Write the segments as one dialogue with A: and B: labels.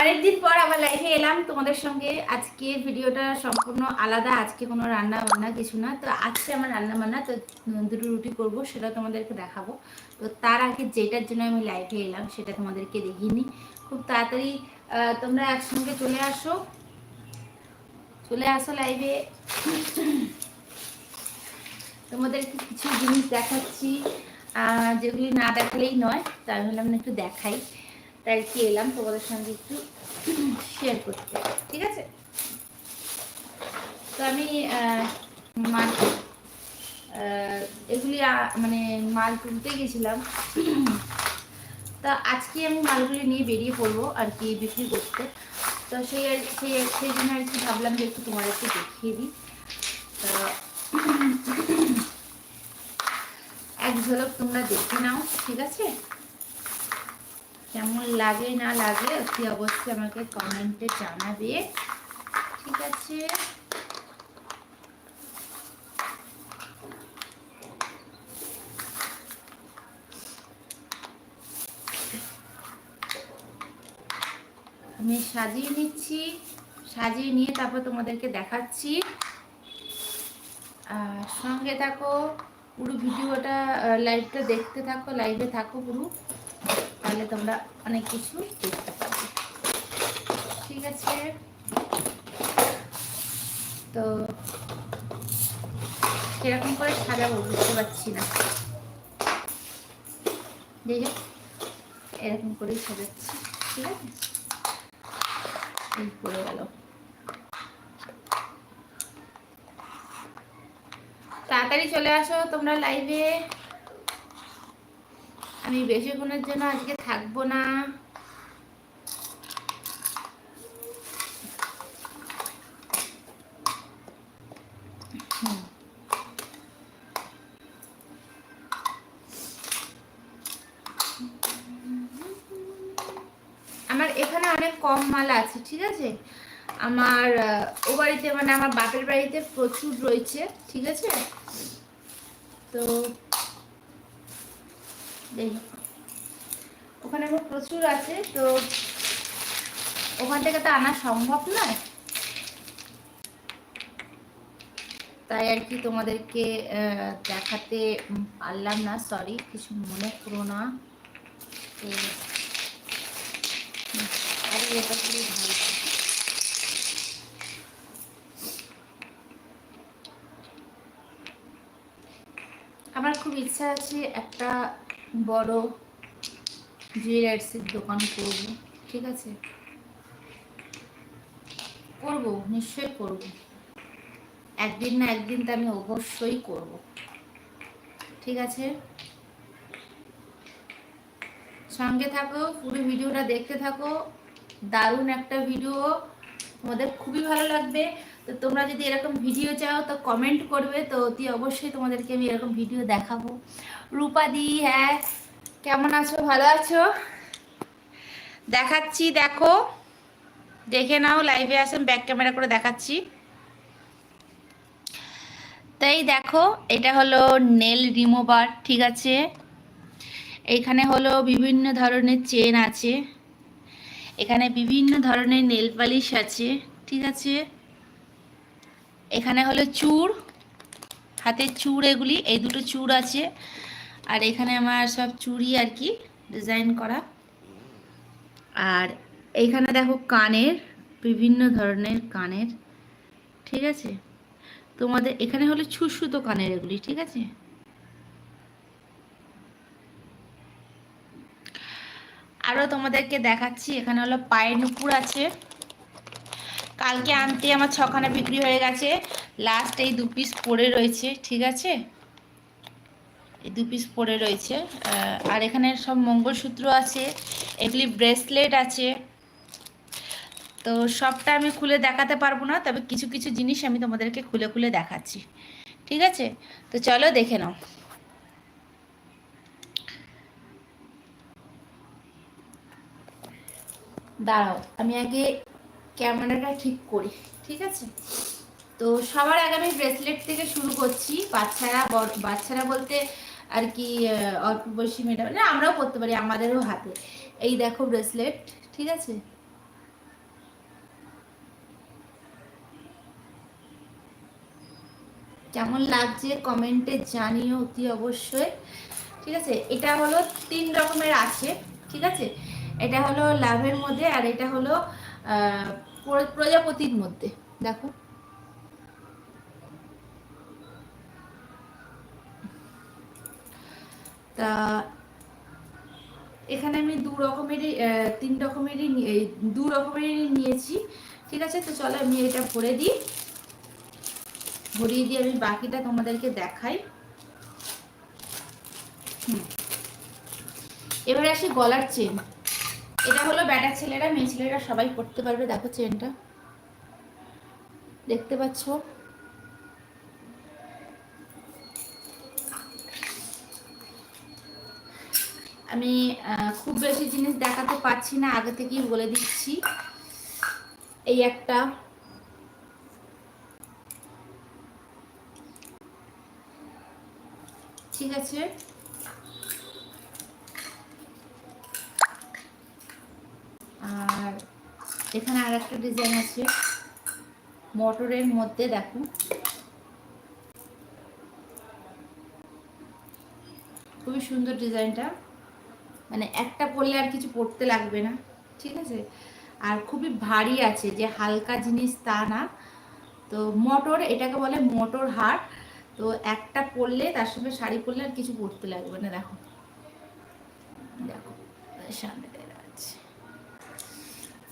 A: অনেকদিন পর আবার লাইভে এলাম। তোমাদের সঙ্গে আজকে ভিডিওটা সম্পূর্ণ আলাদা। আজকে কোনো রান্না বান্না কিছু না। তো আজকে আমার রান্না বান্না তো দুটো রুটি করব, সেটা তোমাদেরকে দেখাবো। তো তার আগে যেটার জন্য আমি লাইভে এলাম, সেটা তোমাদেরকে দেখিনি খুব তাড়াতাড়ি তোমরা একসঙ্গে চলে আসো। চলে আসো লাইভে তোমাদেরকে কিছু জিনিস দেখাচ্ছি। যেগুলি না দেখালেই নয় তাই ভাবলাম একটু দেখাই। তাই কি এলাম তোমাদের সঙ্গে একটু শেয়ার করতে। ঠিক আছে? তো আমি এগুলি মানে মাল তুলতে গেছিলাম। তা আজকে আমি মালগুলি নিয়ে বেরিয়ে পড়ব আর কি বিক্রি করতে। তো সেই আর, সেই সেই জন্য আর কি ভাবলাম যে একটু তোমাদেরকে দেখিয়ে দিই। তো ঝলক তোমরা দেখে নাও, ঠিক আছে? কেমন লাগে, না লাগে, অতি অবশ্যই আমাকে কমেন্টে জানাবে, ঠিক আছে? আমি সাজিয়ে নিচ্ছি, সাজিয়ে নিয়ে তারপর তোমাদেরকে দেখাচ্ছি। আর সঙ্গে থাকো। পুরো ভিডিওটা লাইভটা দেখতে থাকো লাইভে থাকো পুরো। তাহলে তোমরা অনেক কিছু দেখতে পাবে। ঠিক আছে? তো সেরকম করে সাজাবো বুঝতে পারছি না। যাই হোক এরকম করেই সাজাচ্ছি, ঠিক আছে? এই পড়ে গেল। তাড়াতাড়ি চলে আসো তোমরা লাইভে আমি বেশিক্ষণের জন্য আজকে থাকব না হুম। আমার এখানে অনেক কম মাল আছে ঠিক আছে আমার ও বাড়িতে মানে আমার বাপের বাড়িতে প্রচুর রয়েছে, ঠিক আছে? তো ওখানে আমার প্রচুর আছে, তো ওখান থেকে তো আনা সম্ভব নয়। তাই আর কি তোমাদেরকে দেখাতে পারলাম না সরি কিছু মনে করো না। এটা পুরো ভালো আমার খুব ইচ্ছা আছে একটা বড় জুয়েলার্সের দোকান করব, ঠিক আছে? করব, নিশ্চয়ই করব। একদিন না একদিন তো আমি অবশ্যই করব। ঠিক আছে? সঙ্গে থাকো, পুরো ভিডিওটা দেখতে থাকো। দারুণ একটা ভিডিও। তোমাদের খুবই ভালো লাগবে। তো তোমরা যদি এরকম ভিডিও চাও তো কমেন্ট করবে, তো অতি অবশ্যই তোমাদেরকে আমি এরকম ভিডিও দেখাবো। রূপাদি হ্যাঁ কেমন আছো? ভালো আছো? দেখাচ্ছি, দেখো। দেখে নাও লাইভে আসেন ব্যাক ক্যামেরা করে দেখাচ্ছি। তাই দেখো, এটা হলো নেল রিমুভার ঠিক আছে? এখানে হলো বিভিন্ন ধরনের চেন আছে। এখানে বিভিন্ন ধরনের নেল পালিশ আছে, ঠিক আছে? এখানে হলো চূড় হাতের চূড় এগুলি, এই দুটো চূড় আছে। আর এখানে আমার সব চুড়ি আর কি, ডিজাইন করা। আর এইখানে দেখো কানের, বিভিন্ন ধরনের কানের, ঠিক আছে? তোমাদের, এখানে হলো ছুসুতো কানের এগুলি, ঠিক আছে? আরও তোমাদেরকে দেখাচ্ছি, এখানে হলো পায়ের নুপুর আছে। কালকে আনতে আমার ছখানা বিক্রি হয়ে গেছে। লাস্ট এই দু পিস পড়ে রয়েছে, ঠিক আছে? এই দু পিস পড়ে রয়েছে। আর এখানে সব মঙ্গলসূত্র আছে, এগুলি ব্রেসলেট আছে। তো সবটা আমি খুলে দেখাতে পারব না, তবে কিছু কিছু জিনিস আমি তোমাদেরকে খুলে খুলে দেখাচ্ছি। ঠিক আছে? তো চলো দেখে নাও। দাঁড়াও, আমি আগে ক্যামেরাটা ঠিক করি, ঠিক আছে? তো সবার আগে আমি ব্রেসলেট থেকে শুরু করছি। বাচ্চারা বাচ্চারা বলতে আর কি অল্প বয়সী মেয়েটা মানে আমরাও করতে পারি, আমাদেরও হাতে। এই দেখো ব্রেসলেট ঠিক আছে? কেমন লাগছে কমেন্টে জানিও অতি অবশ্যই, ঠিক আছে? এটা হলো তিন রকমের আছে, ঠিক আছে? এটা হলো লাভের মধ্যে আর এটা হলো প্রজাপতির মধ্যে, দেখো। তা এখানে আমি দু রকমেরই তিন রকমেরই দু রকমেরই নিয়েছি, ঠিক আছে? তো চলো আমি এটা ভরে দিই। ভরিয়ে দিয়ে আমি বাকিটা তোমাদেরকে দেখাই। এবার আসি গলার চেন। এটা হলো ব্যাটার ছেলেরা, মেয়ে ছেলেরা সবাই পড়তে পারবে। দেখো চেনটা দেখতে পাচ্ছ? আমি খুব বেশি জিনিস দেখাতে পারছি না, আগে থেকেই বলে দিচ্ছি। এই একটা। ঠিক আছে? এখানে আর একটা ডিজাইন আছে। মটরের মধ্যে দেখো। খুবই সুন্দর ডিজাইনটা। মানে একটা পরলে আর কিছু পরতে লাগবে না, ঠিক আছে? আর খুবই ভারী আছে, যে হালকা জিনিস তা না। তো মটর, এটাকে বলে মটর হার। তো একটা পরলে, তার সঙ্গে শাড়ি পরলে আর কিছু পরতে লাগবে না, দেখো। দেখো সামনে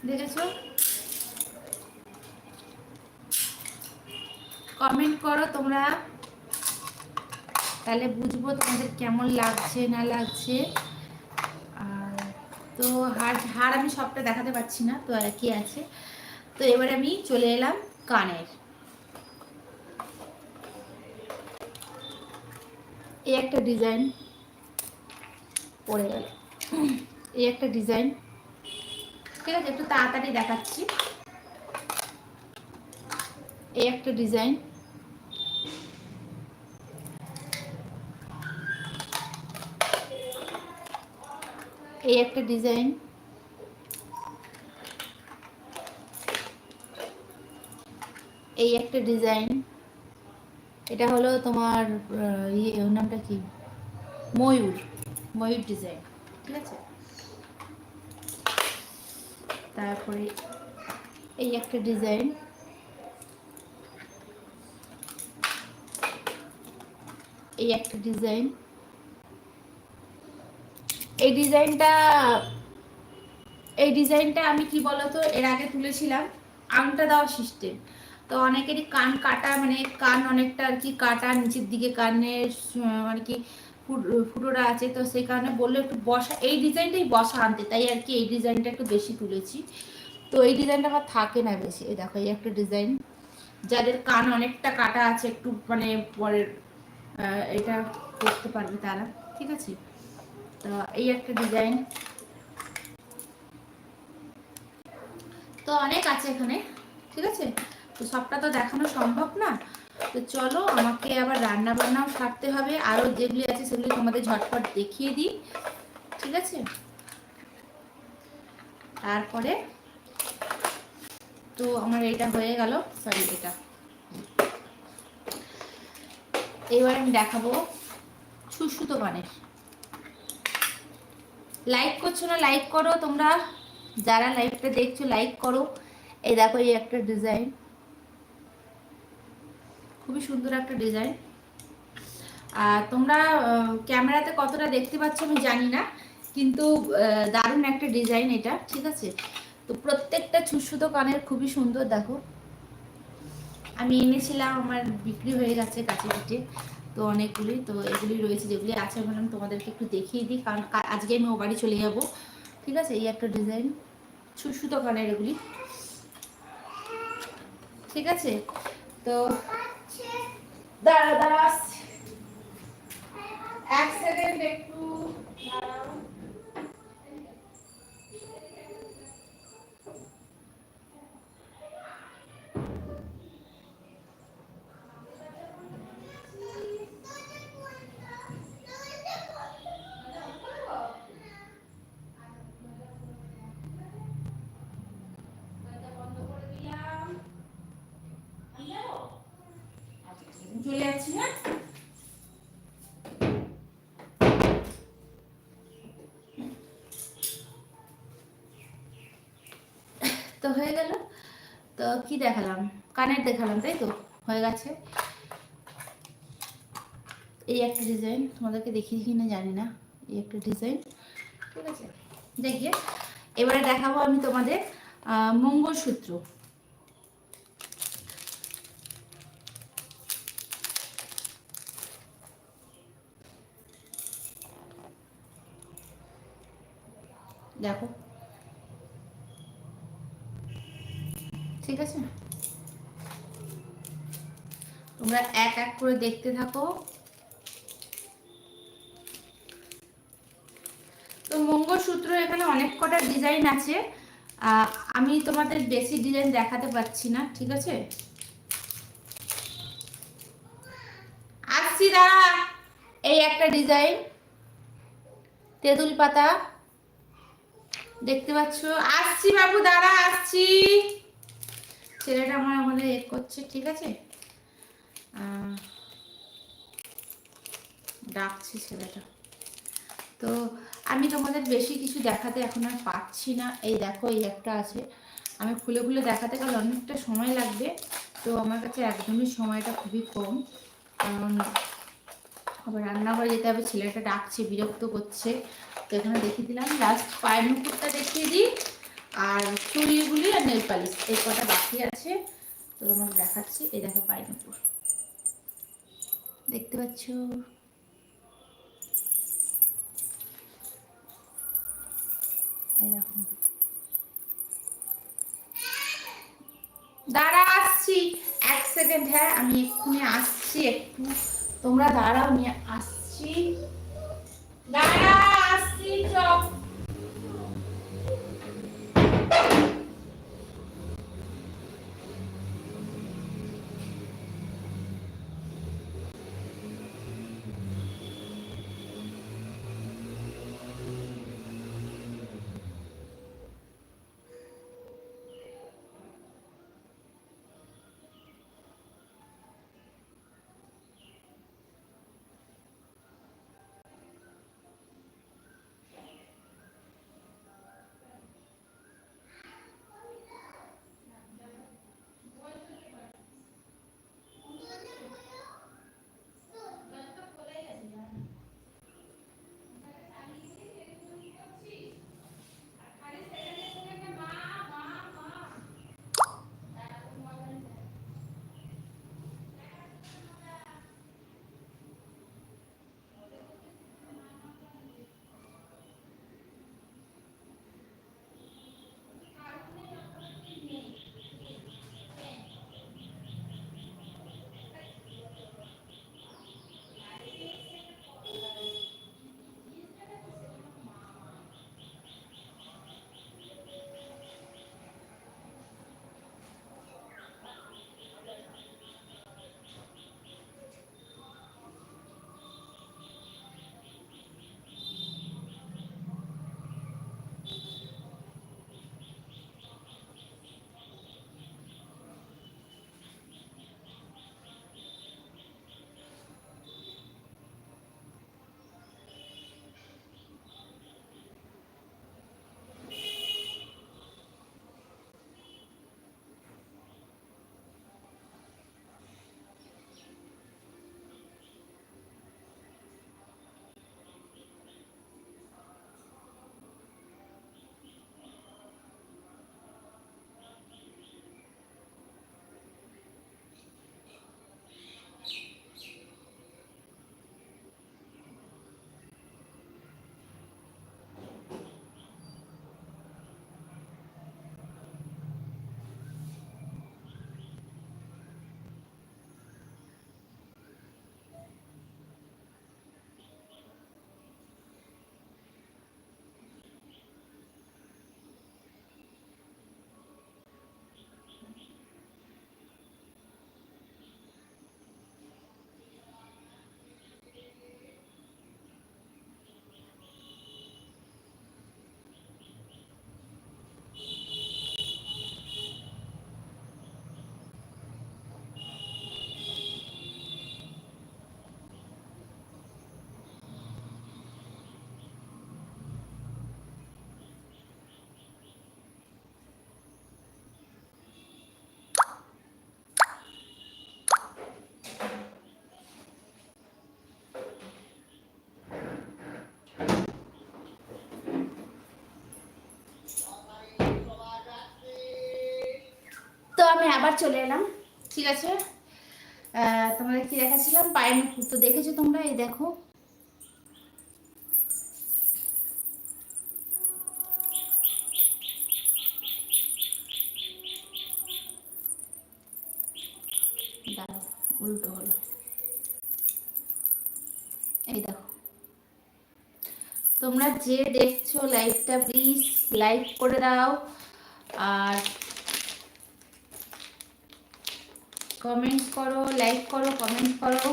A: দেখেছ? কমেন্ট করো তোমরা। তাহলে বুঝব তোমাদের কেমন লাগছে, না লাগছে। তো হার হার আমি সবটা দেখাতে পারছি না, তো আর কি আছে। তো এবার আমি চলে এলাম কানের। এই একটা ডিজাইন পড়ে গেল। এই একটা ডিজাইন ঠিক আছে একটু তাড়াতাড়ি দেখাচ্ছি। এই একটা ডিজাইন। এই একটা ডিজাইন। এই একটা ডিজাইন। এটা হলো তোমার ইয়ে নামটা কি? ময়ূর। ময়ূর ডিজাইন। ঠিক আছে? তারপরে এই একটা ডিজাইন। এই একটা ডিজাইন। এই ডিজাইনটা এই ডিজাইনটা আমি কি বলতো, এর আগে তুলেছিলাম আংটা দেওয়া সিস্টেম তো অনেকেরই কান কাটা মানে কান অনেকটা আর কি কাটা, নিচের দিকে কানের মানে কি ফুটোটা আছে, তো সেই কারণে বলল একটু বসা, এই ডিজাইনটাই বসা আনতে, তাই আর কি এই ডিজাইনটা একটু বেশি তুলেছি। তো এই ডিজাইনটা আমার থাকে না বেশি, এই দেখো, এই একটা ডিজাইন, যাদের কান অনেকটা কাটা আছে, একটু মানে পরের এটা করতে পারবে তারা, ঠিক আছে? তো এই একটা ডিজাইন। তো অনেক আছে এখানে, ঠিক আছে? তো সবটা তো দেখানো সম্ভব না। তো চলো, আমাকে আবার রান্না বান্নাও সারতে হবে। আরও যেগুলি আছে সেগুলি তোমাদের ঝটপট দেখিয়ে দিই। ঠিক আছে? তারপরে, তো আমার এটা হয়ে গেল। সরি এটা। এবার আমি দেখাবো সুসুতো বানের লাইক করছ না লাইক করো। তোমরা যারা লাইভটা দেখছ লাইক করো। এই দেখো, এই একটা ডিজাইন খুবই সুন্দর একটা ডিজাইন। আর তোমরা ক্যামেরাতে কতটা দেখতে পাচ্ছ আমি জানি না, কিন্তু দারুণ একটা ডিজাইন এটা, ঠিক আছে? তো প্রত্যেকটা ছুসুতো কানের খুবই সুন্দর, দেখো। আমি এনেছিলাম, আমার বিক্রি হয়ে গেছে কাছে পিঠে, তো অনেকগুলি, তো এগুলি রয়েছে, যেগুলি আছে ভাবলাম তোমাদেরকে একটু দেখিয়ে দিই, কারণ আজকে আমি ও বাড়ি চলে যাব, ঠিক আছে? এই একটা ডিজাইন সুসুতো কানের এগুলি, ঠিক আছে? তো দাঁড়া দাঁড়া। এক সেকেন্ড একটু দাঁড়াও। তো হয়ে গেল। তো কি দেখালাম? কানের দেখালাম, তাই তো? হয়ে গেছে। এই একটা ডিজাইন তোমাদেরকে দেখিয়ে কিনা জানি না। এই একটা ডিজাইন ঠিক আছে? দেখিয়ে। এবারে দেখাবো আমি তোমাদের মঙ্গলসূত্র। দেখো। ঠিক আছে তোমরা এক এক করে দেখতে থাকো। তো মঙ্গলসূত্র এখানে অনেক কটা ডিজাইন আছে। আমি তোমাদের বেশি ডিজাইন দেখাতে পাচ্ছি না, ঠিক আছে? আসছি, দাঁড়া। এই একটা ডিজাইন তেঁতুল পাতা। দেখতে পাচ্ছ? আসছি বাবু, দাঁড়া, আসছি। ছেলেটা আমার আমাদের এ করছে, ঠিক আছে? ডাকছে ছেলেটা। তো আমি তোমাদের বেশি কিছু দেখাতে এখন আর পাচ্ছি না। এই দেখো, এই একটা আছে। আমি খুলে খুলে দেখাতে গেলে অনেকটা সময় লাগবে। তো আমার কাছে একদমই সময়টা খুবই কম। কারণ আবার রান্নাঘরে যেতে হবে, ছেলেটা ডাকছে, বিরক্ত করছে। তো এখানে দেখিয়ে দিলাম লাস্ট পায়ের মুকুরটা দেখিয়ে দিই। আর চুড়িগুলি আর নেল পালিশ, এই কটা বাকি আছে। তো তোমাকে দেখাচ্ছি, এই দেখো মুকুট দেখতে পাচ্ছ? দাঁড়া, আসছি। এক সেকেন্ড হ্যাঁ আমি এক্ষুনি আসছি, একটু। তোমরা দাঁড়াও, নিয়ে আসছি।
B: আবার চলে এলাম।
A: ঠিক আছে? তোমাদের কি দেখাচ্ছিলাম? পায়ের নুপুর তো দেখেছ তোমরা, এই দেখো। উল্টো হলো। এই দেখো। তোমরা যে দেখছ লাইভটা প্লিজ লাইক করে দাও। আর কমেন্ট করো লাইক করো কমেন্ট করো।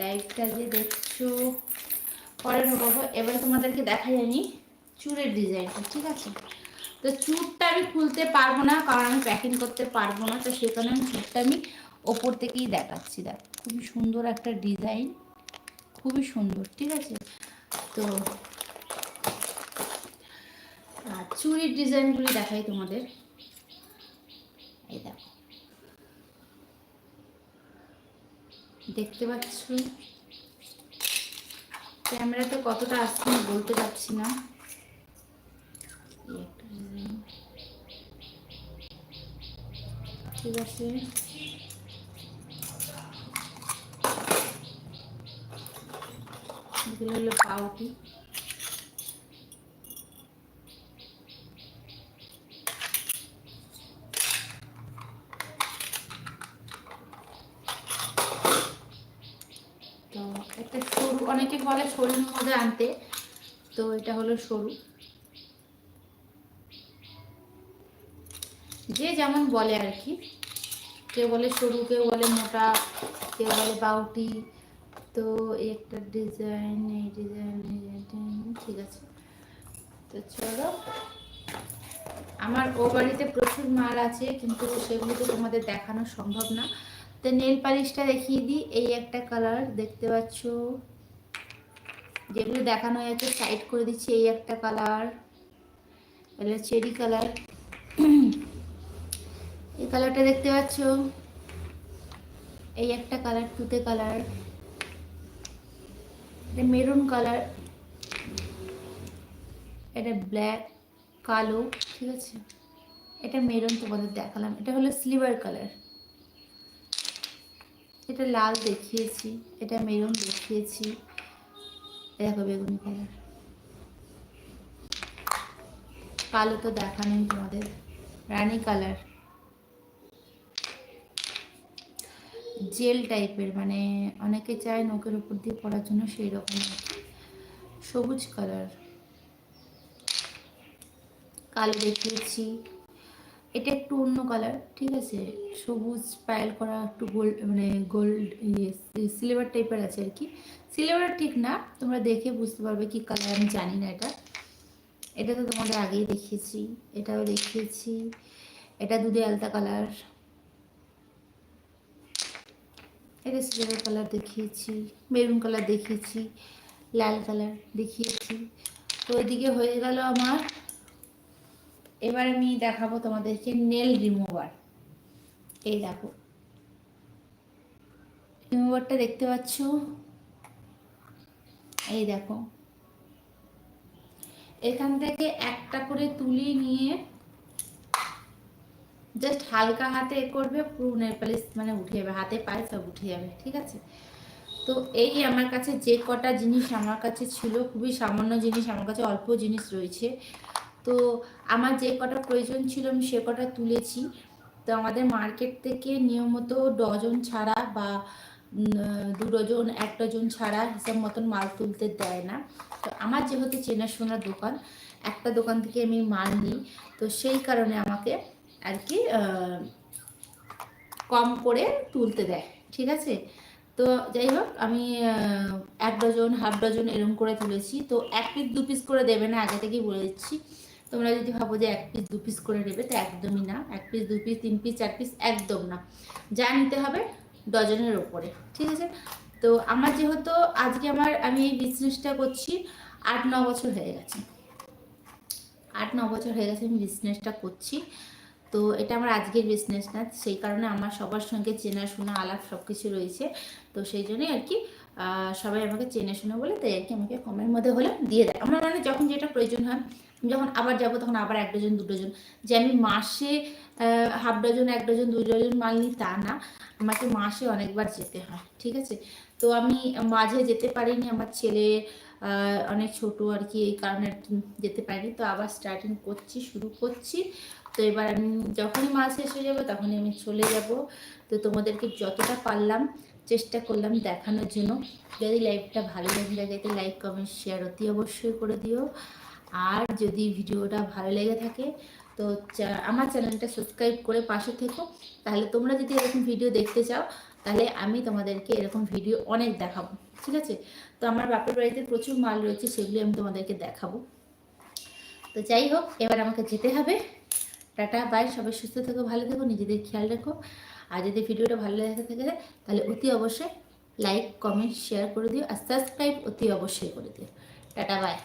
A: লাইভটা যে দেখছ পরে ঢোকাবো এবার তোমাদেরকে দেখা যায়নি চুলের ডিজাইনটা, ঠিক আছে? তো চুটটা আমি খুলতে পারব না, কারণ আমি প্যাকিং করতে পারব না, তো সে কারণে আমি চুটটা আমি ওপর থেকেই দেখাচ্ছি। দেখ, খুবই সুন্দর একটা ডিজাইন, খুবই সুন্দর, ঠিক আছে? তো আর চুড়ির ডিজাইনগুলি দেখাই তোমাদের এই দেখো দেখতে পাচ্ছ। ক্যামেরাতে কতটা আসছে আমি বলতে পারছি না। ঠিক আছে। এগুলো হলো পাউটি তো একটা সরু সরুর মধ্যে আনতে। তো এটা হলো সরু। যে যেমন বলে আর কি। কেউ বলে সরু, কেউ বলে মোটা, কেউ বলে বাউটি। তো একটা ডিজাইন, এই ডিজাইন, ঠিক আছে। তো চলো। আমার ও বাড়িতে প্রচুর মাল আছে, কিন্তু সেগুলো তো তোমাদের দেখানো সম্ভব না। তো নেল পালিশটা দেখিয়ে দিই, এই একটা কালার, দেখতে পাচ্ছ? যেগুলো দেখানো হয়েছে সাইড করে দিচ্ছি এই একটা কালার এটা চেরি কালার এই কালারটা দেখতে পাচ্ছ? এই একটা কালার তুতে কালার এটা মেরুন কালার এটা ব্ল্যাক কালো, ঠিক আছে? এটা মেরুন তোমাদের দেখালাম। এটা হলো সিলভার কালার এটা লাল দেখিয়েছি। এটা মেরুন দেখিয়েছি। দেখো বেগুনি কালার কালো তো দেখা নেই তোমাদের। রানী কালার। জেল টাইপের মানে অনেকে চায় নখের উপর দিয়ে পড়ার জন্য সেই রকম সবুজ কালার। কালো দেখিয়েছি। এটা একটু অন্য কালার, ঠিক আছে? সবুজ পায়েল করা একটু গোল্ড মানে গোল্ড ইয়ে সিলভার টাইপের আছে আর কি। সিলভার ঠিক না, তোমরা দেখে বুঝতে পারবে কি কালার আমি জানি না এটা। এটা তো তোমাদের আগেই দেখিয়েছি, এটাও দেখিয়েছি। এটা দুধে আলতা কালার এটা সিলভার কালার দেখিয়েছি মেরুন কালার দেখিয়েছি, লাল কালার দেখিয়েছি। তো ওইদিকে হয়ে গেল আমার। এবার আমি দেখাবো তোমাদেরকে নেল রিমুভার এই দেখো। রিমুভারটা দেখতে পাচ্ছ? এই দেখো। এখান থেকে একটা করে তুলি নিয়ে জাস্ট হালকা হাতে এ করবে, পুরো নেল পালিশ মানে উঠে যাবে, হাতে পায়ে সব উঠে যাবে, ঠিক আছে? তো এই আমার কাছে যে কটা জিনিস আমার কাছে ছিল, খুবই সামান্য জিনিস, আমার কাছে অল্প জিনিস রয়েছে। তো আমার যে কটা প্রয়োজন ছিল, আমি সে কটা তুলেছি। তো আমাদের মার্কেট থেকে নিয়মিত ডজন ছাড়া বা দু ডজন এক ডজন ছাড়া হিসাব মতন মাল তুলতে দেয় না। তো আমার যেহেতু চেনাশোনা দোকান, একটা দোকান থেকে আমি মাল নিই। তো সেই কারণে আমাকে আর কি কম করে তুলতে দেয়, ঠিক আছে? তো যাই হোক, আমি এক ডজন হাফ ডজন এরকম করে তুলেছি। তো এক পিস দু পিস করে দেবে না? আগে থেকেই বলে দিচ্ছি। তোমরা যদি ভাবো যে এক পিস দু পিস করে নেবে, তো একদমই না। এক পিস দু পিস তিন পিস চার পিস একদম না। যা নিতে হবে ডজনের ওপরে ঠিক আছে? তো আমার যেহেতু আজকে আমার, আমি এই বিজনেসটা করছি, আট, ন বছর হয়ে গেছে। আট, ন বছর হয়ে গেছে আমি বিজনেসটা করছি। তো এটা আমার আজকের বিজনেস না, সেই কারণে আমার সবার সঙ্গে চেনাশোনা, আলাপ সব কিছু রয়েছে। তো সেই জন্যই আর কি সবাই আমাকে চেনে শুনে বলে তাই আর কি আমাকে কমের মধ্যে হলে দিয়ে দেয়। আমার মানে যখন যেটা প্রয়োজন হয় যখন আবার যাব তখন আবার এক ডজন দু ডজন যে আমি মাসে হাফ ডজন, এক ডজন, দুই ডজন মাল নিই, তা না। আমাকে মাসে অনেকবার যেতে হয়, ঠিক আছে? তো আমি মাঝে যেতে পারিনি, আমার ছেলে অনেক ছোট আর কি, এই কারণে যেতে পারিনি। তো আবার স্টার্টিং করছি, শুরু করছি। তো এবার আমি যখনই মাস শেষ হয়ে যাবে, তখনই আমি চলে যাব। তো তোমাদেরকে যতটা পারলাম, চেষ্টা করলাম দেখানোর জন্য। যদি লাইভটা ভালো লেগে থাকে লাইক কমেন্ট শেয়ার অতি অবশ্যই করে দিও। আর যদি ভিডিওটা ভালো লেগে থাকে তো আমার চ্যানেলটা সাবস্ক্রাইব করে পাশে থেকো। তাহলে তোমরা যদি এরকম ভিডিও দেখতে চাও, তাহলে আমি তোমাদেরকে এরকম ভিডিও অনেক দেখাবো, ঠিক আছে? তো আমার বাপের বাড়িতে প্রচুর মাল রয়েছে, সেগুলি আমি তোমাদেরকে দেখাবো। তো যাই হোক, এবার আমাকে যেতে হবে। টাটা বাই সবাই সুস্থ থেকো, ভালো থেকো, নিজেদের খেয়াল রেখো। আর যদি ভিডিওটা ভালো লেগে থাকে তাহলে অতি অবশ্যই লাইক কমেন্ট শেয়ার করে দিও। আর সাবস্ক্রাইব অতি অবশ্যই করে দিও। Tata bye